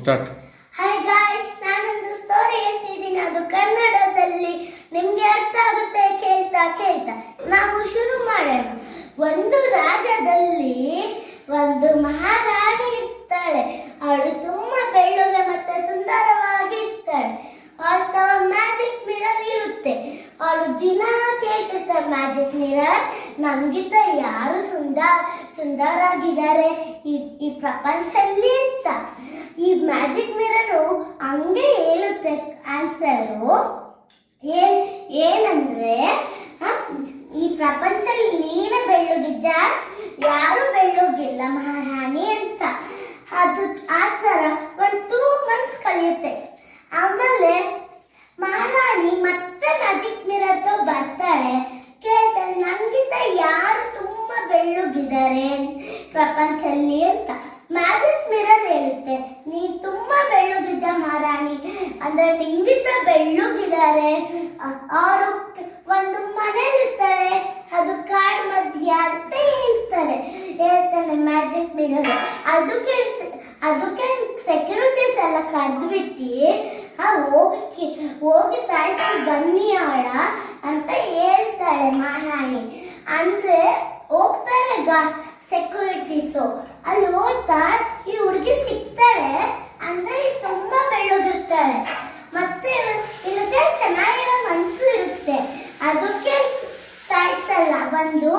Start hi guys ನಾನೊಂದು story ಹೇಳ್ತಿದ್ದೀನಿ. ಅದು ಕನ್ನಡದಲ್ಲಿ. ನಿಮ್ಗೆ ಅರ್ಥ ಆಗುತ್ತೆ? ಕೇಳ್ತಾ ಕೇಳ್ತಾ. ನಾವು ಶುರು ಮಾಡೋಣ. ಒಂದು ರಾಜ್ಯದಲ್ಲಿ ಒಂದು ಮಹಾರಾಣಿ ಇರ್ತಾಳೆ. ಅವಳು ತುಂಬಾ ಬೆಳ್ಳಗೆ ಮತ್ತೆ ಸುಂದರವಾಗಿರ್ತಾಳೆ ಅವಳ ಮ್ಯಾಜಿಕ್ ಮಿರರ್ ಇರುತ್ತೆ. ಅವಳು ದಿನ ಕೇಳ್ತಿರ್ತಾಳೆ ಮ್ಯಾಜಿಕ್ ಮಿರರ್ ನಮ್ಗಿಂತ ಯಾರು ಸುಂದರ, ಸುಂದರಾಗಿದ್ದಾರೆ? ಈ ಈ ಪ್ರಪಂಚದಲ್ಲಿ ಅಂತ ಈ ಮ್ಯಾಜಿಕ್ ಮಿರರು ಹಂಗೆ ಹೇಳುತ್ತೆ ಆನ್ಸರು ಏನ್, ಏನಂದ್ರೆ ಈ ಪ್ರಪಂಚದಲ್ಲಿ ನೀನೇ ಬೆಳ್ಳುಗಿದ್ದ ಯಾರು ಬೆಳ್ಳುಗಿಲ್ಲ ಮಹಾರಾಣಿ ಅಂತ ಅದು ಆ ಥರ ಒಂದು ಟೂ ಮಂತ್ಸ್ ಕಲಿಯುತ್ತೆ ಆಮೇಲೆ ಮಹಾರಾಣಿ ಮತ್ತೆ ಮ್ಯಾಜಿಕ್ ಮಿರರ್ ಬರ್ತಾಳೆ ಕೇಳ್ತಾಳೆ ನನ್ಗಿಂತ ಯಾರು ತುಂಬಾ ಬೆಳ್ಳುಗಿದ್ದಾರೆ ಪ್ರಪಂಚದಲ್ಲಿ ಅಂತ ಮ್ಯಾಜಿಕ್ ಮಿರರ್ ಹೇಳುತ್ತೆ ನೀ ತುಂಬಾ ಬೆಳ್ಳುಗಿದ್ದ ಮಹಾರಾಣಿ ಅಂದ್ರೆ ನಿಂಗಿಂತ ಬೆಳ್ಳುಗಿದ್ದಾರೆ ಅವರು ಒಂದು ಮನೇಲಿರ್ತಾರೆ ಅದು ಕಾಡ್ ಮಧ್ಯ ಅಂತ ಹೇಳ್ತಾರೆ ಹೇಳ್ತಾನೆ ಮಿರರ್ ಅದಕ್ಕೆ ಅದಕ್ಕೆ ಸೆಕ್ಯೂರಿಟೀಸ್ ಎಲ್ಲ ಕದ್ಬಿಟ್ಟು ಹೋಗಿ ಹೋಗಿ ಸಾಯಿಸಿ ಬನ್ನಿ ಆಡ ಅಂತ ಹೇಳ್ತಾಳೆ ಮಹಾರಾಣಿ. ಅಂದ್ರೆ ಹೋಗ್ತಾರೆ ಗಾ ಸೆಕ್ಯೂರಿಟೀಸು ಅಲ್ಲಿ ಹೋಗ್ತಾ ಈ ಹುಡುಗಿ ಸಿಗ್ತಾಳೆ, ಅಂದ್ರೆ ತುಂಬಾ ಬೆಳ್ಳಗಿರ್ತಾಳೆ. ಮತ್ತೆ ಇಲ್ಲದೆ ಚೆನ್ನಾಗಿರೋ ಮನಸ್ಸು ಇರುತ್ತೆ. ಅದಕ್ಕೆ ಸಾಯಿಸಲ್ಲ, ಬಂದು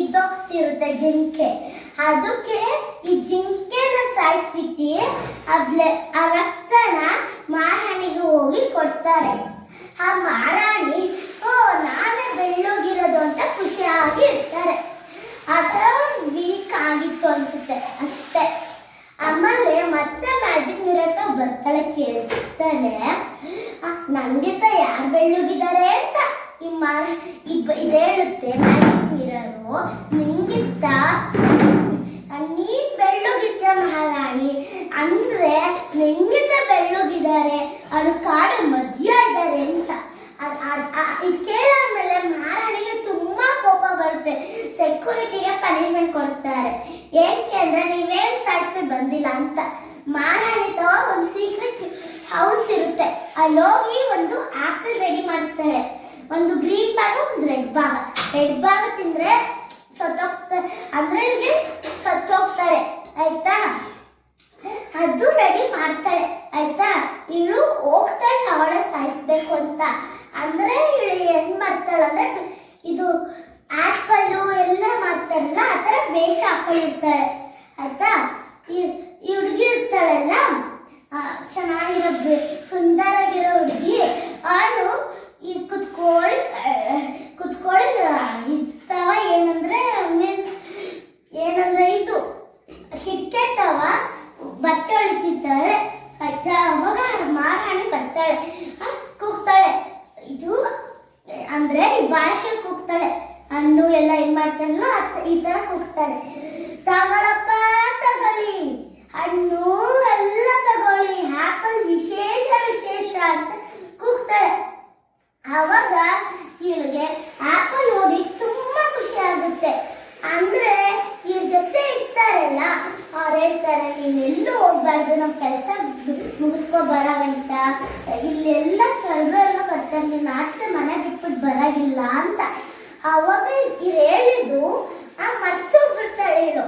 ಇದ್ದೋಗ್ತಿರುತ್ತೆ ಜಿಂಕೆ. ಅದಕ್ಕೆ ಆ ರಕ್ತನ ಮಾರಾಣಿಗೆ ಹೋಗಿ ಕೊಡ್ತಾರೆ. ಆ ಮಾರಾಣಿ, ಓ, ನಾನೇ ಬೆಳ್ಳೋಗಿರೋದು ಅಂತ ಖುಷಿಯಾಗಿ ಇರ್ತಾರೆ. ಆ ಥರ ವೀಕ್ ಆಗಿತ್ತು ಅನ್ಸುತ್ತೆ ಅಷ್ಟೇ. ಆಮೇಲೆ ಮತ್ತೆ ಮ್ಯಾಜಿಕ್ ಮಿರಟ ಬರ್ತಾಳೆ ಕೇಳ್ತಾನೆ ತ ಯಾರು ಬೆಳ್ಳಗಿದ್ದಾರೆ ಅಂತ? ಈ ಮಾರ ಇದ್ ಹೇಳುತ್ತೆ ಮ್ಯಾಜಿಕ್ ಮಿರರು ನಿಂಗಿಂತ ನೀನ್ ಬೆಳ್ಳಗಿದ್ದ ಮಹಾರಾಣಿ ಅಂದ್ರೆ ನಿಂಗಿಂತ ಬೆಳ್ಳಗಿದ್ದಾರೆ ಅವ್ರು ಕಾಡು ಮಧ್ಯ ಇದ್ದಾರೆ ಅಂತ ಅದ್- ಅದ್- ಆ- ಇದ್ ಕೇಳಾದ್ಮೇಲೆ ಮಹಾರಾಣಿಗೆ ತುಂಬಾ ಕೋಪ ಬರುತ್ತೆ ಸೆಕ್ಯೂರಿಟಿಗೆ ಪನಿಷ್ಮೆಂಟ್ ಕೊಡ್ತಾರೆ. ಏನಕ್ಕೆ ಅಂದ್ರೆ ನೀವೇನ್ ಸಾಯಿಸ್ಬಿಟ್ಟು ಬಂದಿಲ್ಲ ಅಂತ. ಮಹಾರಾಣಿ ತವ ಒಂದು ಸೀಕ್ರೆಟ್ ಹೌಸ್ ಇರುತ್ತೆ. ಅಲ್ಲಿ ಹೋಗಿ ಒಂದು ಆಪಲ್ ರೆಡಿ ಮಾಡ್ತಾಳೆ. ಒಂದು ಗ್ರೀನ್ ಭಾಗ ಒಂದು ರೆಡ್ ಭಾಗ ರೆಡ್ ಭಾಗ ತಿಂದ್ರೆ ಸತ್ತೋಗ್ತಾರೆ ಅಂದ್ರೆ ಸತ್ತೋಗ್ತಾರೆ. ಆಯ್ತಾ? ಅದು ರೆಡಿ ಮಾಡ್ತಾಳೆ. ಆಯ್ತಾ? ಇವಳು ಹೋಗ್ತಾಳೆ ಅವಳ ಸಾಯಿಸ್ಬೇಕು ಅಂತ. ಅಂದ್ರೆ ಇವಳು ಮಾಡ್ತಾಳೆ ಅಂದ್ರೆ ಇದು ಆಪಲ್ಲು ಎಲ್ಲ ಮಾಡ್ತಾರಲ್ಲ ಆ ಥರ ವೇಷ ಹಾಕೊಂಡಿರ್ತಾಳೆ ಆಯ್ತಾ ಈ ಹುಡುಗಿ ಇರ್ತಾಳಲ್ಲ? ಚೆನ್ನಾಗಿರಬೇಕು ಸುಂದರಾಗಿರೋ ಹುಡುಗಿ. ಅವಳು ಈ ಕುತ್ಕೊಳ್ಳಿ ಕುತ್ಕೊಳ್ಳಿ ಇರ್ತಾವ ಏನಂದ್ರೆ ಮೀನ್ಸ್ ಏನಂದ್ರೆ ಇದು ಹಿಡ್ಕೆತ್ತವ ಬಟ್ಟೆ ಹೊಳಿತಿದ್ದಾಳೆ ಆಯ್ತಾ ಅವಾಗ ಮಹಾರಾಣಿ ಬರ್ತಾಳೆ. ಕೂಗ್ತಾಳೆ. ಇದು, ಅಂದ್ರೆ ಭಾಷೆ ಕೂಗ್ತಾಳೆ. ಹಣ್ಣು ಎಲ್ಲ ಏನ್ ಮಾಡ್ತಾರಲ್ಲ ಈ ತರ ಕೂಗ್ತಾಳೆ. ತಗೊಳಪ್ಪ ತಗೊಳ್ಳಿ ಹಣ್ಣು ಎಲ್ಲ ತಗೊಳ್ಳಿ. ಆಪಲ್ ವಿಶೇಷ ವಿಶೇಷ ಅಂತ ಕೂಗ್ತಾಳೆ. ಅವಾಗ ಇವಳಿಗೆ ಆಪಲ್ ನೋಡಿ ತುಂಬಾ ಖುಷಿ ಆಗುತ್ತೆ. ಅಂದ್ರೆ ಇವ್ರ ಜೊತೆ ಇರ್ತಾರಲ್ಲ, ಅವ್ರು ಹೇಳ್ತಾರೆ ನೀನೆಲ್ಲೂ ಹೋಗ್ಬಾರ್ದು ನಮ್ಮ ಕೆಲಸ ಮುಗಿಸ್ಕೊ ಬರಾಗಂತ ಇಲ್ಲೆಲ್ಲ ಕಳ್ಳರು ಎಲ್ಲ ಬರ್ತಾರೆ ನೀನು ಆಚೆ ಮನೆ ಬಿಟ್ಬಿಟ್ಟು ಬರಾಗಿಲ್ಲ ಅಂತ. ಅವಾಗ ಇವ್ರು ಹೇಳಿದ್ದು ಆ ಮತ್ತೆ ಬಿಡ್ತಾಳೆ ಹೇಳು.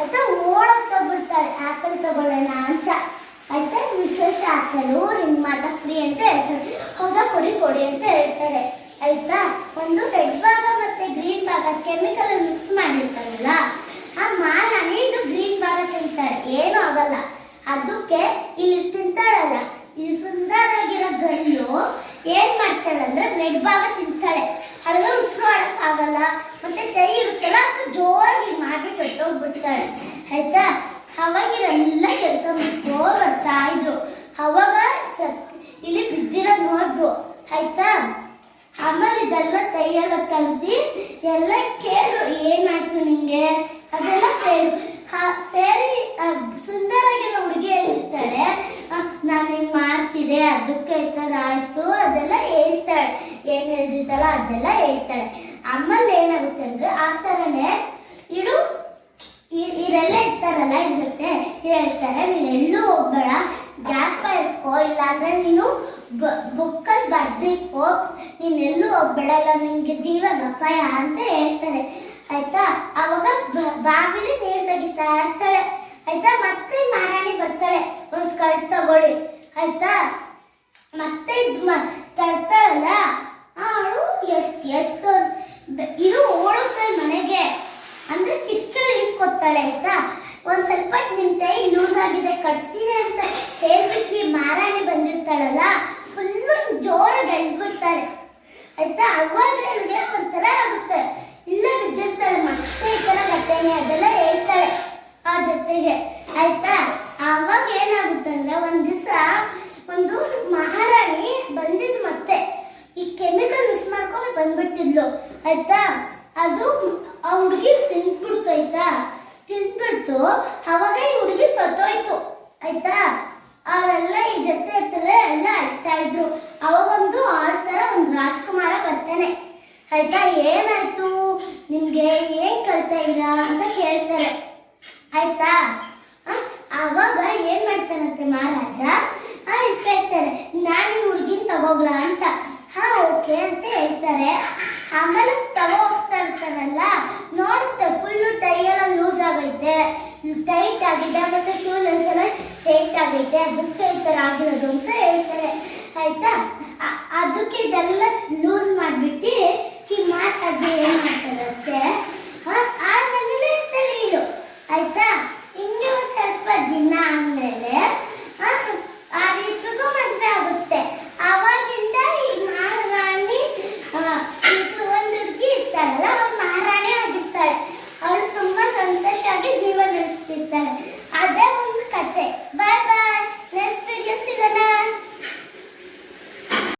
ಆಯ್ತಾ? ಓಡೋಗ್ಬಿಡ್ತಾಳೆ ಆಪಲ್ ತಗೊಳ್ಳೋಣ ಅಂತ. ಆಯ್ತಾ? ವಿಶೇಷ ಆಪಲು ನಿಮ್ ಮಾತ ಫ್ರೀ ಅಂತ ಹೇಳ್ತಾಳೆ. ಹೌದಾ? ಕೊಡಿ ಕೊಡಿ ಅಂತ ಹೇಳ್ತಾಳೆ. ಆಯ್ತಾ? ಒಂದು ರೆಡ್ ಭಾಗ ಮತ್ತೆ ಗ್ರೀನ್ ಭಾಗ ಕೆಮಿಕಲ್ ಮಿಕ್ಸ್ ಮಾಡಿರ್ತಾರಲ್ಲ, ಆ ಇದು ಗ್ರೀನ್ ಭಾಗ ತಿಂತಾಳೆ. ಏನೂ ಆಗಲ್ಲ. ಅದಕ್ಕೆ ಇಲ್ಲಿ ತಿಂತಾಳಲ್ಲ. ಈ ಸುಂದರವಾಗಿರೋ ಏನ್ ಮಾಡ್ತಾಳೆ ಅಂದ್ರೆ ರೆಡ್ ಭಾಗ ಏನಾಯ್ತು ನಿಮಗೆ ಅದೆಲ್ಲ ಸೇರಿ. ಫೇರಿ ಸುಂದರವಾಗಿರೋ ಹುಡುಗಿ ಹೇಳ್ತಾಳೆ. ನಾನು ಹಿಂಗೆ ಮಾಡ್ತಿದ್ದೆ, ಅದಕ್ಕೆ ಈ ಥರ ಆಯಿತು. ಅದೆಲ್ಲ ಹೇಳ್ತಾಳೆ. ಏನು ಹೇಳ್ದಿತ್ತಲ್ಲ ಅದೆಲ್ಲ ಹೇಳ್ತಾಳೆ. ಅಮ್ಮಲ್ಲಿ ಏನಾಗುತ್ತೆ ಅಂದರೆ ಆ ಥರನೇ ಇಡು ಇವರೆಲ್ಲ ಇರ್ತಾರಲ್ಲ, ಇದ್ರ ಜೊತೆ ಹೇಳ್ತಾರೆ. ನೀನು ಎಲ್ಲೂ ಹೋಗ್ಬೇಡ. ಗ್ಯಾಪ್ ಇಟ್ಕೋ ಇಲ್ಲಾಂದ್ರೆ ನೀನು ಬುಕ್ಕಲ್ಲಿ ಬರ್ದಿಟ್ಕೋ ನೀನೆಲ್ಲೂ ಹೋಗ್ಬೇಡ ಇಲ್ಲ ನಿನಗೆ ಜೀವನ ಅಪಾಯ ಅಂತ ಹೇಳ್ತಾರೆ. ಆಯ್ತಾ? ಅವಾಗ ಬಾವಿಲಿ ನೀರು ತೆಗಿತಾ ಇರ್ತಾಳೆ. ಆಯ್ತಾ? ಮತ್ತೆ ಮಹಾರಾಣಿ ಬರ್ತಾಳೆ. ಒಂದು ಸ್ಕರ್ಟ್ ತಗೊಳ್ಳಿ. ಆಯ್ತಾ? ಮತ್ತೆ ತರ್ತಾಳಲ್ಲ? ಅವಳು ಎಷ್ಟು ಎಷ್ಟು ಇರು ಓಡುತ್ತಾಳೆ ಮನೆಗೆ. ಅಂದ್ರೆ ಕಿಟ್ಕಿ ಇಸ್ಕೊತಾಳೆ ಆಯ್ತಾ? ಒಂದ್ ಸ್ವಲ್ಪ ನಿಮ್ ಕೈ ಲೂಸ್ ಆಗಿದೆ, ಕಟ್ತೀನಿ ಅಂತ ಹೇಳ್ಬಿಟ್ಟು ಮಾರಾಣಿ ಬಂದಿರ್ತಾಳಲ್ಲ ಫುಲ್ ಜೋರಾಗಿ ಎಳ್ಬಿಡ್ತಾರೆ ಆಯ್ತಾ? ಅವಾಗ ಒಂಥರ ಆಗುತ್ತೆ. ಇಲ್ಲ ಬಿದ್ದಿರ್ತಾಳೆ, ಮತ್ತೆ ಈ ಥರ ಘಟನೆ ಅದೆಲ್ಲ ಹೇಳ್ತಾಳೆ ಆ ಜೊತೆಗೆ. ಆಯ್ತಾ? ಆವಾಗ ಏನಾಗುತ್ತಂದ್ರೆ ಒಂದು ದಿವಸ ಒಂದು ಮಹಾರಾಣಿ ಬಂದಿದ್ದು ಮತ್ತೆ ಈ ಕೆಮಿಕಲ್ ಮಿಕ್ಸ್ ಮಾಡ್ಕೊಂಡು ಬಂದ್ಬಿಟ್ಟಿದ್ಲು. ಆಯ್ತಾ? ಅದು ಆ ಹುಡುಗಿ ತಿಂದ್ಬಿಡ್ತು, ಆಯ್ತಾ? ತಿಂದ್ಬಿಡ್ತು. ಅವಾಗ ಈ ಹುಡುಗಿ ಸತ್ತೋಯ್ತು. ಆಯ್ತಾ? ಅವರೆಲ್ಲ ಈ ಜೊತೆ ಇರ್ತಾರೆ ಎಲ್ಲ ಅಳ್ತಾ ಇದ್ರು. ಅವಾಗೊಂದು ಆಳ್ತರ ಒಂದು ರಾಜ್ಕುಮಾರ ಬರ್ತಾನೆ. ಆಯ್ತಾ? ಏನಾಯ್ತು? ನಿಮ್ಗೆ ಏನು ಕಲ್ತಾ ಇದ್ದೀರಾ ಅಂತ ಕೇಳ್ತಾರೆ. ಆಯ್ತಾ? ಆ, ಅವಾಗ ಏನ್ ಮಾಡ್ತಾನಂತೆ ಮಹಾರಾಜ? ಆ ಹೇಳ್ತಾರೆ. ನಾನು ಹುಡುಗಿನ ತಗೋಗ್ಲಾ ಅಂತ. ಹಾ ಓಕೆ ಅಂತ ಹೇಳ್ತಾರೆ. ಆಮೇಲೆ ತಗೋ ಹೋಗ್ತಾ ಇರ್ತಾರಲ್ಲ ನೋಡುತ್ತೆ ಫುಲ್ಲು ಟೈ ಎಲ್ಲ ಲೂಸ್ ಆಗೈತೆ. ಟೈಟ್ ಆಗಿದೆ ಮತ್ತೆ ಶೂಸ್ ಎಲ್ಲ ಟೈಟ್ ಆಗೈತೆ. ಅದಕ್ಕೆ ಈ ಥರ ಆಗಿರೋದು ಅಂತ ಹೇಳ್ತಾರೆ. ಆಯ್ತಾ? ಅದಕ್ಕೆ ಇದೆಲ್ಲ ಲೂಸ್ ಮಾಡಿಬಿಟ್ಟು ಈ ಮಾತಾಜಿ ಏನು